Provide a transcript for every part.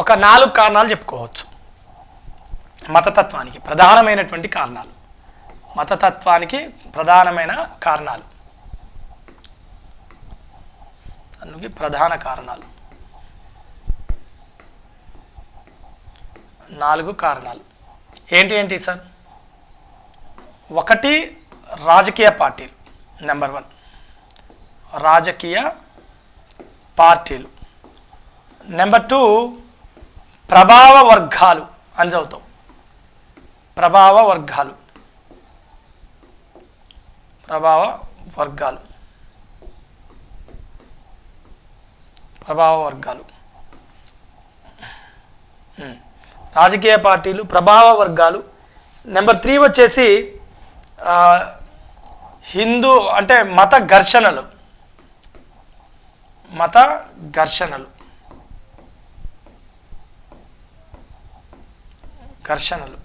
ఒక నాలుగు కారణాలు చెప్పుకోవచ్చు. మతతత్వానికి ప్రధానమైనటువంటి కారణాలు. మతతత్వానికి ప్రధానమైన కారణాలు. అందుకే ప్రధాన కారణాలు. నాలుగు కారణాలు. ఏంటి ఏంటి సార్? ఒకటి రాజకీయ పార్టీలు నెంబర్ వన్. రాజకీయ పార్టీలు. నెంబర్ టూ ప్రభావ వర్గాలు అని చదువుతాం. ప్రభావ వర్గాలు. ప్రభావ వర్గాలు. ప్రభావ వర్గాలు. రాజకీయ పార్టీలు ప్రభావ వర్గాలు. నెంబర్ త్రీ వచ్చేసి హిందూ అంటే మత ఘర్షణలు. మత ఘర్షణలు. ఘర్షణలు.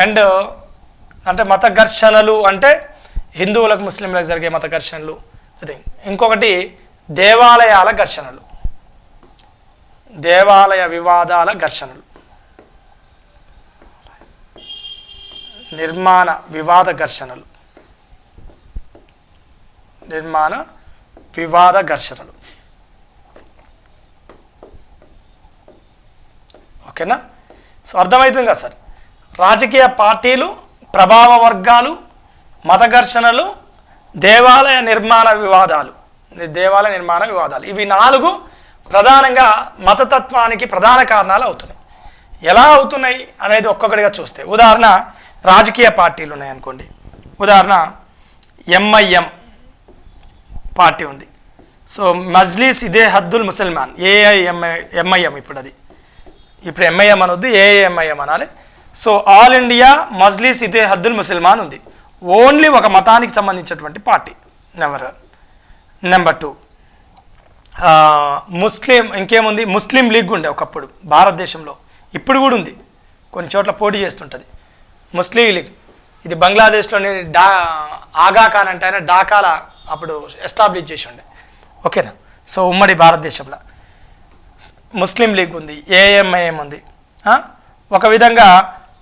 అండ్ అంటే మత ఘర్షణలు అంటే హిందువులకు ముస్లింలకు జరిగే మత ఘర్షణలు. అది ఇంకొకటి దేవాలయాల ఘర్షణలు. దేవాలయ వివాదాల ఘర్షణలు. నిర్మాణ వివాద ఘర్షణలు. నిర్మాణ వివాద ఘర్షణలు. ఓకేనా? సో అర్థమవుతుంది కదా సార్. రాజకీయ పార్టీలు ప్రభావ వర్గాలు మత ఘర్షణలు దేవాలయ నిర్మాణ వివాదాలు. దేవాలయ నిర్మాణ వివాదాలు. ఇవి నాలుగు ప్రధానంగా మతతత్వానికి ప్రధాన కారణాలు అవుతున్నాయి. ఎలా అవుతున్నాయి అనేది ఒక్కొక్కటిగా చూస్తే. ఉదాహరణ రాజకీయ పార్టీలు ఉన్నాయనుకోండి. ఉదాహరణ ఎంఐఎం పార్టీ ఉంది. సో మజ్లీస్ ఇదే హద్దుల్ ముసల్మాన్. ఏఐఎంఐ ఎంఐఎం ఇప్పుడు అది. ఇప్పుడు ఎంఐఎం అనొద్దు ఏఏఎంఐఎం అనాలి. సో ఆల్ ఇండియా మజ్లీస్ ఇదే హద్దుల్ ముసల్మాన్ ఉంది. ఓన్లీ ఒక మతానికి సంబంధించినటువంటి party. Number one number two ముస్లిం ఇంకేముంది? ముస్లిం లీగ్ ఉండే ఒకప్పుడు భారతదేశంలో. ఇప్పుడు కూడా ఉంది. కొన్ని చోట్ల పోటీ చేస్తుంటుంది. ముస్లిం లీగ్. ఇది బంగ్లాదేశ్లోని డా ఆగా ఖాన్ అంటే ఆయన డాకాల అప్పుడు ఎస్టాబ్లిష్ చేసి ఉండే. ఓకేనా సో ఉమ్మడి భారతదేశంలో. ముస్లిం లీగ్ ఉంది ఏఎంఐఎం ఉంది. ఒక విధంగా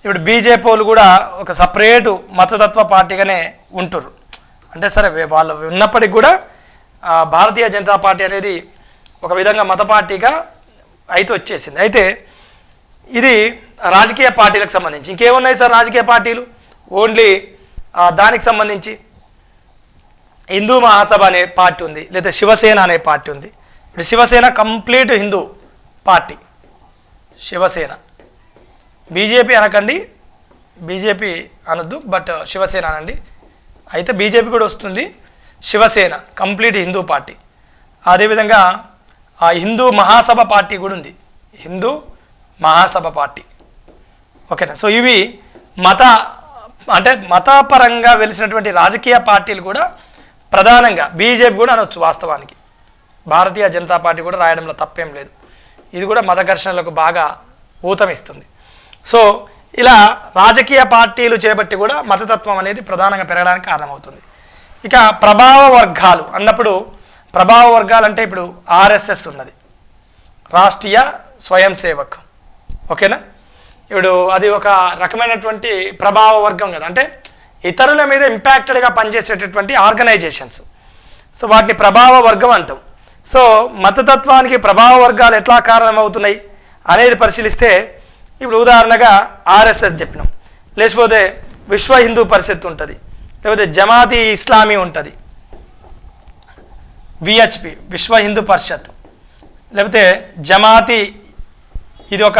ఇప్పుడు బీజేపీలు కూడా ఒక సపరేటు మతతత్వ పార్టీగానే ఉంటుర్రు. అంటే సరే వాళ్ళు ఉన్నప్పటికి కూడా భారతీయ జనతా పార్టీ అనేది ఒక విధంగా మత పార్టీగా అయితే వచ్చేసింది. అయితే ఇది రాజకీయ పార్టీలకు సంబంధించి ఇంకేమున్నాయి సార్ రాజకీయ పార్టీలు? ఓన్లీ దానికి సంబంధించి హిందూ మహాసభ అనే పార్టీ ఉంది లేదా శివసేన అనే పార్టీ ఉంది. ఇప్పుడు Shiv Sena complete Hindu. Party Shiv Sena. BJP అనకండి బీజేపీ అనొద్దు బట్ శివసేన అనండి. అయితే బీజేపీ కూడా వస్తుంది. Shiv Sena complete Hindu party. అదేవిధంగా ఆ హిందూ మహాసభ పార్టీ కూడా ఉంది. హిందూ మహాసభ పార్టీ. ఓకేనా? సో ఇవి మత అంటే మతపరంగా వెలిసినటువంటి రాజకీయ పార్టీలు కూడా ప్రధానంగా బీజేపీ కూడా అనొచ్చు వాస్తవానికి. భారతీయ జనతా పార్టీ కూడా రాయడంలో తప్పేం లేదు. ఇది కూడా మత ఘర్షణలకు బాగా ఊతమిస్తుంది. సో ఇలా రాజకీయ పార్టీలు చేపట్టి కూడా మతతత్వం అనేది ప్రధానంగా పెరగడానికి కారణమవుతుంది. ఇక ప్రభావ వర్గాలు అన్నప్పుడు ప్రభావ వర్గాలు అంటే ఇప్పుడు ఆర్ఎస్ఎస్ ఉన్నది. రాష్ట్రీయ స్వయం సేవక్. ఓకేనా? ఇప్పుడు అది ఒక రకమైనటువంటి ప్రభావ వర్గం కదా. అంటే ఇతరుల మీద ఇంపాక్టెడ్గా పనిచేసేటటువంటి ఆర్గనైజేషన్స్. సో వాటిని ప్రభావ వర్గం అంటాం. సో మతతత్వానికి ప్రభావ వర్గాలు ఎట్లా కారణమవుతున్నాయి అనేది పరిశీలిస్తే ఇప్పుడు ఉదాహరణగా ఆర్ఎస్ఎస్ చెప్పినాం. లేకపోతే విశ్వ హిందూ పరిషత్ ఉంటుంది. లేకపోతే జమాతి ఇస్లామీ ఉంటుంది. విహెచ్పి విశ్వ హిందూ పరిషత్. లేకపోతే జమాతి ఇది ఒక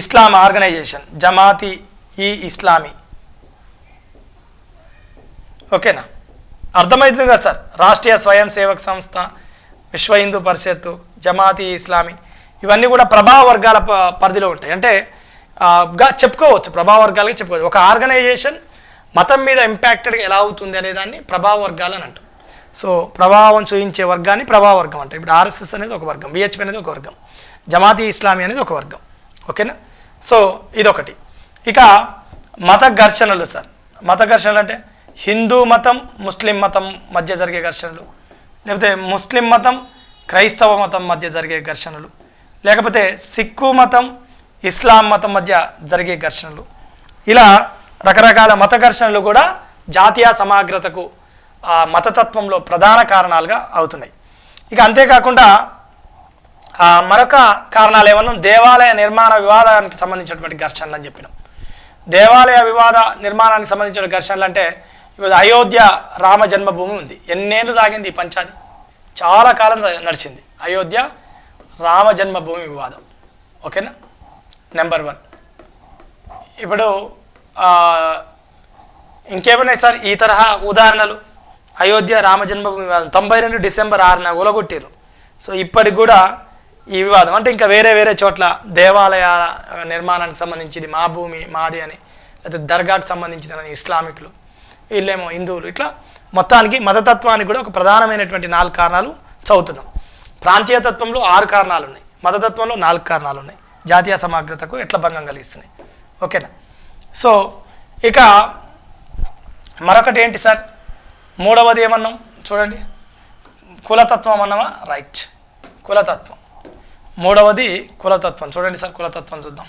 ఇస్లాం ఆర్గనైజేషన్. జమాతి ఈ ఇస్లామీ. ఓకేనా? అర్థమవుతుంది కదా సార్? రాష్ట్రీయ స్వయం సేవక్ సంస్థ విశ్వ హిందూ పరిషత్తు జమాతి ఇస్లామీ ఇవన్నీ కూడా ప్రభావ వర్గాల ప- పరిధిలో ఉంటాయి. అంటే గా చెప్పుకోవచ్చు. ప్రభావ వర్గాలకి చెప్పుకోవచ్చు. ఒక ఆర్గనైజేషన్ మతం మీద ఇంపాక్టెడ్గా ఎలా అవుతుంది అనే దాన్ని ప్రభావ వర్గాలు అని అంటాం. సో ప్రభావం చూపించే వర్గాన్ని ప్రభావ వర్గం అంటాం. ఇప్పుడు ఆర్ఎస్ఎస్ అనేది ఒక వర్గం విహెచ్పి అనేది ఒక వర్గం జమాతి ఇస్లామీ అనేది ఒక వర్గం. ఓకేనా? సో ఇదొకటి. ఇక మత ఘర్షణలు సార్. మత ఘర్షణలు అంటే హిందూ మతం ముస్లిం మతం మధ్య జరిగే ఘర్షణలు. లేకపోతే ముస్లిం మతం క్రైస్తవ మతం మధ్య జరిగే ఘర్షణలు. లేకపోతే సిక్కు మతం ఇస్లాం మతం మధ్య జరిగే ఘర్షణలు. ఇలా రకరకాల మత ఘర్షణలు కూడా జాతీయ సమగ్రతకు ఆ మతతత్వంలో ప్రధాన కారణాలుగా అవుతున్నాయి. ఇక అంతేకాకుండా మరొక కారణాలు ఏమన్నా దేవాలయ నిర్మాణ వివాదానికి సంబంధించినటువంటి ఘర్షణలు అని చెప్పినాం. దేవాలయ వివాద నిర్మాణానికి సంబంధించిన ఘర్షణలు అంటే ఈరోజు అయోధ్య రామ జన్మభూమి ఉంది. ఎన్నేళ్ళు సాగింది ఈ పంచాది? చాలా కాలం నడిచింది. అయోధ్య రామ జన్మభూమి వివాదం. ఓకేనా? నెంబర్ వన్ ఇప్పుడు ఇంకేమైనా సార్? ఈ తరహా ఉదాహరణలు? అయోధ్య రామ జన్మభూమి వివాదం. తొంభై రెండు డిసెంబర్ ఆరున ఊలగొట్టారు సో ఇప్పటికి కూడా ఈ వివాదం. అంటే ఇంకా వేరే వేరే చోట్ల దేవాలయ నిర్మాణానికి సంబంధించింది మా భూమి మాది అని లేకపోతే దర్గాకు సంబంధించిన ఇస్లామిక్లు వీళ్ళేమో హిందువులు. ఇట్లా మొత్తానికి మతతత్వానికి కూడా ఒక ప్రధానమైనటువంటి నాలుగు కారణాలు చదువుతున్నాం. ప్రాంతీయ తత్వంలో ఆరు కారణాలు ఉన్నాయి మతతత్వంలో నాలుగు కారణాలు ఉన్నాయి జాతీయ సమగ్రతకు ఎట్లా భంగం కలిగిస్తున్నాయి. ఓకేనా? సో ఇక మరొకటి ఏంటి సార్? మూడవది ఏమన్నాం? చూడండి. కులతత్వం అన్నామా రైట్. కులతత్వం. మూడవది కులతత్వం. చూడండి సార్ కులతత్వం చూద్దాం.